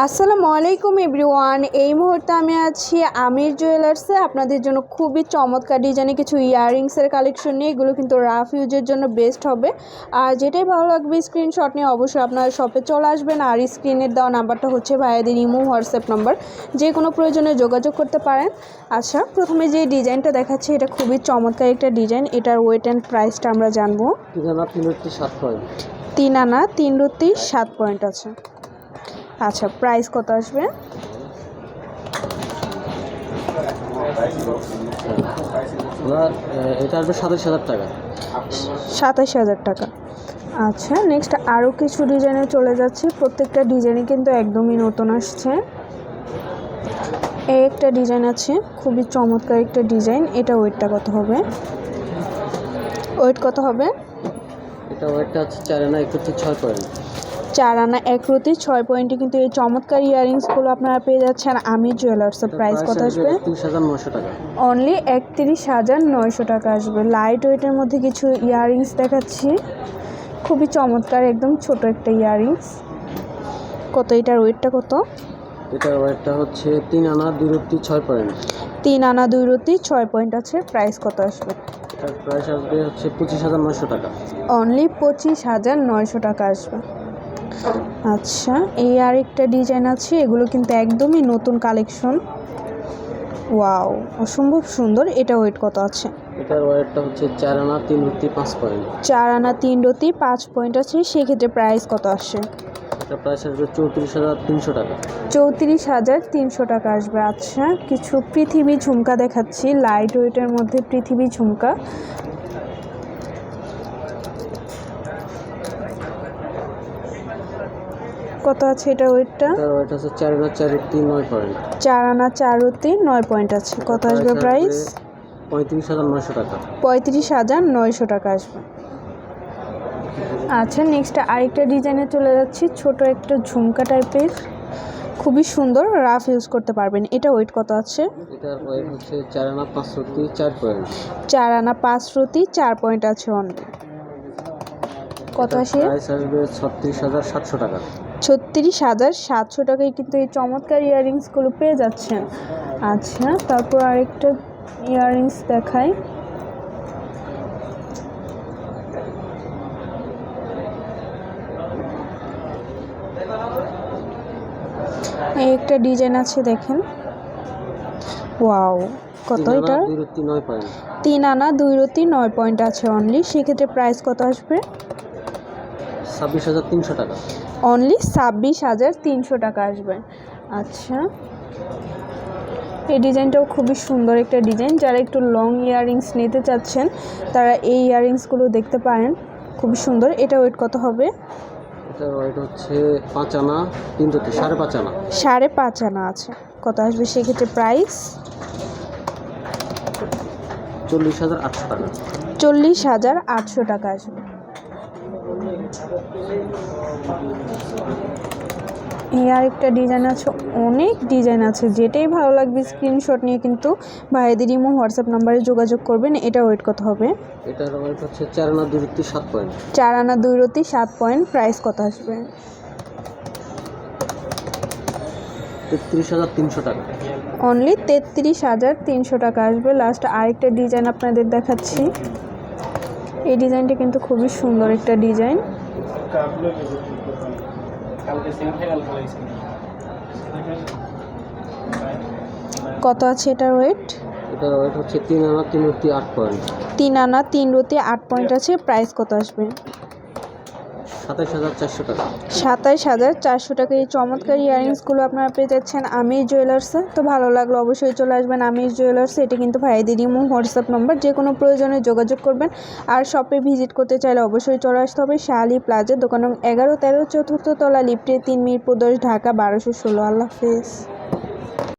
আসসালামু আলাইকুম এভরিওয়ান। এই মুহূর্তে আমি আছি আমির জুয়েলার্সে আপনাদের জন্য খুবই চমৎকার ডিজাইনে কিছু ইয়াররিংসের কালেকশন নিয়ে। এগুলো কিন্তু রাফ ইউজের জন্য বেস্ট হবে। আর যেটাই ভালো লাগবে স্ক্রিনশট নিয়ে অবশ্যই আপনারা শপে চলে আসবেন। আর স্ক্রিনের দেওয়া নাম্বারটা হচ্ছে ভাইয়াদের ইমো হোয়াটসঅ্যাপ নাম্বার যে কোনো প্রয়োজনে যোগাযোগ করতে পারেন। আচ্ছা প্রথমে যে ডিজাইনটা দেখাচ্ছি এটা খুবই চমৎকার একটা ডিজাইন। এটার ওয়েট অ্যান্ড প্রাইসটা আমরা জানব। তিন আনা তিন রুতি সাত পয়েন্ট আছে আচ্ছা প্রাইস কত আসবে? এটা আসবে সাতাশ হাজার টাকা। সাতাশ হাজার টাকা। আচ্ছা নেক্সট আরও কিছু ডিজাইনে চলে যাচ্ছি। প্রত্যেকটা ডিজাইনে কিন্তু একদমই নতুন আসছে। এই একটা ডিজাইন আছে খুবই চমৎকার একটা ডিজাইন এটা ওয়েটটা কত হবে? ওয়েট কত হবে? এটা ওয়েটটা আছে চার আনা একত্রিশ ছয় পয়েন্ট। চার আনা এক রুতি ছয় পয়েন্টে কিন্তু এই চমৎকার ইয়াররিংসগুলো আপনারা পেয়ে যাচ্ছেন। আমি জুয়েলার্সের প্রাইস কত আসবে। অনলি একত্রিশ হাজার নয়শো টাকা আসবে। লাইট ওয়েটের মধ্যে কিছু ইয়াররিংস দেখাচ্ছি। খুবই চমৎকার একদম ছোট একটা ইয়াররিংস কত এটার ওয়েটটা কত? এটার ওয়েটটা হচ্ছে তিন আনা দুই রুটি ছয় পয়েন্ট। তিন আনা দুই রুতি ছয় পয়েন্ট আছে। প্রাইস কত আসবে? এটার প্রাইস আসবে হচ্ছে পঁচিশ হাজার নশো টাকা। অনলি পঁচিশ হাজার নয়শো টাকা আসবে। আচ্ছা এই আরেকটা ডিজাইন আছে এগুলো কিন্তু একদমই নতুন কালেকশন ওয়াও অসম্ভব সুন্দর। এটা ওয়েট কত আছে? এটার ওয়েটটা হচ্ছে চার আনা তিন রুটি পাঁচ পয়েন্ট চার আনা তিন রতি পাঁচ পয়েন্ট আছে সেক্ষেত্রে প্রাইস কত আসে? এটার প্রাইস আসবে চৌত্রিশ হাজার তিনশো টাকা। চৌত্রিশ হাজার তিনশো টাকা আসবে। আচ্ছা কিছু পৃথিবী ঝুমকা দেখাচ্ছি লাইট ওয়েটের মধ্যে পৃথিবী ঝুমকা। কত আছে এটা ওয়েটটা? এটার ওয়েট আছে চার আনা চার রুটি নয় পয়েন্ট। চার আনা চারুতি নয় পয়েন্ট আছে। কত আসবে প্রাইস? পঁয়ত্রিশ হাজার নশো টাকা। পঁয়ত্রিশ হাজার নয়শো টাকা আসবে। আচ্ছা নেক্সট আরেকটা ডিজাইনে চলে যাচ্ছি। ছোট একটা ঝুমকা টাইপের খুবই সুন্দর রাফ ইউজ করতে পারবেন। এটা ওয়েট কত আছে? এটার ওয়েট হচ্ছে চার আনা পাঁচ রুটি চার পয়েন্ট। চার আনা পাঁচ চার পয়েন্ট আছে অনলি কত আসে? প্রাইস আসবে ছত্রিশ হাজার সাতশো টাকা। ছত্রিশ হাজার সাতশো টাকায় কিন্তু এই চমৎকার ইয়াররিংসগুলো পেয়ে যাচ্ছেন। আচ্ছা তারপর আরেকটা ইয়াররিংস দেখাই। এই একটা ডিজাইন আছে দেখেন। ওয়াও কত তিন আনা এটা? তিন আনা দুই রতি নয় পয়েন্ট আছে অনলি সেক্ষেত্রে প্রাইস কত আসবে? ছাব্বিশ হাজার তিনশো টাকা। অনলি ছাব্বিশ হাজার তিনশো টাকা আসবে। আচ্ছা। এই ডিজাইনটাও খুবই সুন্দর একটা ডিজাইন। যারা একটু লং ইয়াররিংস নিতে চাচ্ছেন তারা এই ইয়াররিংসগুলো দেখতে পারেন। খুবই সুন্দর। এটা ওয়েট কত হবে? হচ্ছে পাঁচ আনা সাড়ে পাঁচ আনা। সাড়ে পাঁচ আনা আছে কত আসবে সেক্ষেত্রে প্রাইস চল্লিশ হাজার আটশো টাকা। চল্লিশ হাজার আটশো টাকা আসবে। এই আরেকটা ডিজাইন আছে অনেক ডিজাইন আছে যেটাই ভালো লাগবে স্ক্রিনশট নিয়ে কিন্তু ভাইদের ইমো হোয়াটসঅ্যাপ নাম্বারে যোগাযোগ করবেন এটা ওয়েট কত হবে। এটার ওয়েট হচ্ছে চার আনা দুই রুটি সাত পয়েন্ট চার আনা দুই রতি সাত পয়েন্ট প্রাইস কত আসবে? তেত্রিশ হাজার তিনশো টাকা। অনলি তেত্রিশ হাজার তিনশো টাকা আসবে। লাস্ট আরেকটা ডিজাইন আপনাদের দেখাচ্ছি। এই ডিজাইনটা কিন্তু খুবই সুন্দর একটা ডিজাইন। কত আছে এটার ওয়েট এটার ওয়েট হচ্ছে তিন আনা তিন রুটি আট পয়েন্ট তিন আনা তিন রুটি আট পয়েন্ট আছে। প্রাইস কত আসবে? সাতাশ হাজার চারশো টাকা। এই চমৎকার ইয়াররিংসগুলো আপনারা পেয়ে যাচ্ছেন আমির জুয়েলার্সে। তো ভালো লাগল অবশ্যই চলে আসবেন আমির জুয়েলার্সে। এটি কিন্তু ভাইদের মো হোয়াটসঅ্যাপ নম্বর, যে কোনো প্রয়োজনে যোগাযোগ করবেন। আর শপে ভিজিট করতে চাইলে অবশ্যই চলে আসতে হবে শালি প্লাজা, দোকান এগারো তেরো চতুর্থ তলা লিফটে তিন মিরপুর দশ, ঢাকা বারোশো ষোলো। আল্লাহ হাফেজ।